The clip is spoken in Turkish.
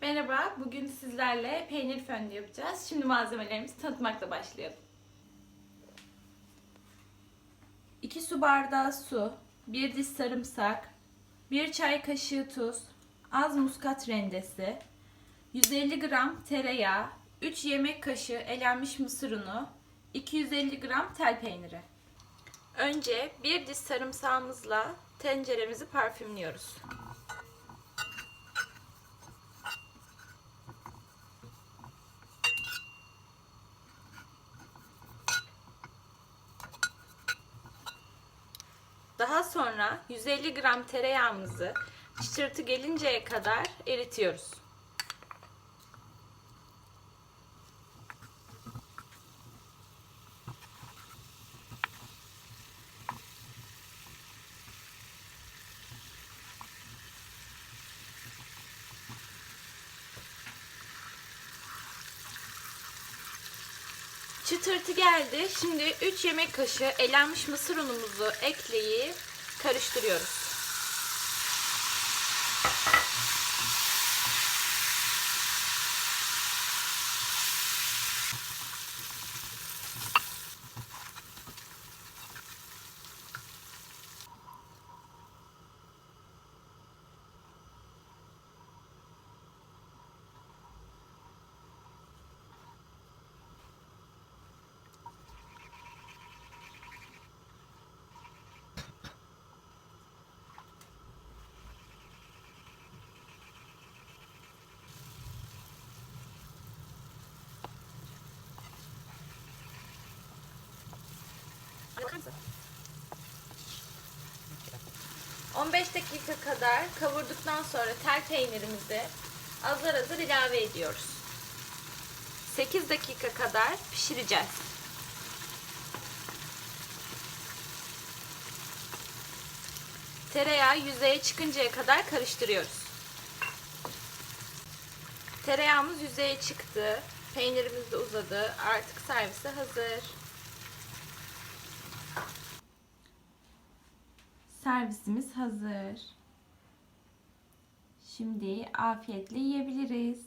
Merhaba, bugün sizlerle peynir fondü yapacağız. Şimdi malzemelerimizi tanıtmakla başlayalım. 2 su bardağı su, 1 diş sarımsak, 1 çay kaşığı tuz, az muskat rendesi, 150 gram tereyağı, 3 yemek kaşığı elenmiş mısır unu, 250 gram tel peyniri. Önce bir diş sarımsağımızla tenceremizi parfümlüyoruz. Daha sonra 150 gram tereyağımızı çıtırtı gelinceye kadar eritiyoruz. Çıtırtı geldi. Şimdi 3 yemek kaşığı elenmiş mısır unumuzu ekleyip karıştırıyoruz. 15 dakika kadar kavurduktan sonra tel peynirimizi azar azar ilave ediyoruz. 8 dakika kadar pişireceğiz. Tereyağı yüzeye çıkıncaya kadar karıştırıyoruz. Tereyağımız yüzeye çıktı. Peynirimiz de uzadı. Artık servise hazır. Servisimiz hazır. Şimdi afiyetle yiyebiliriz.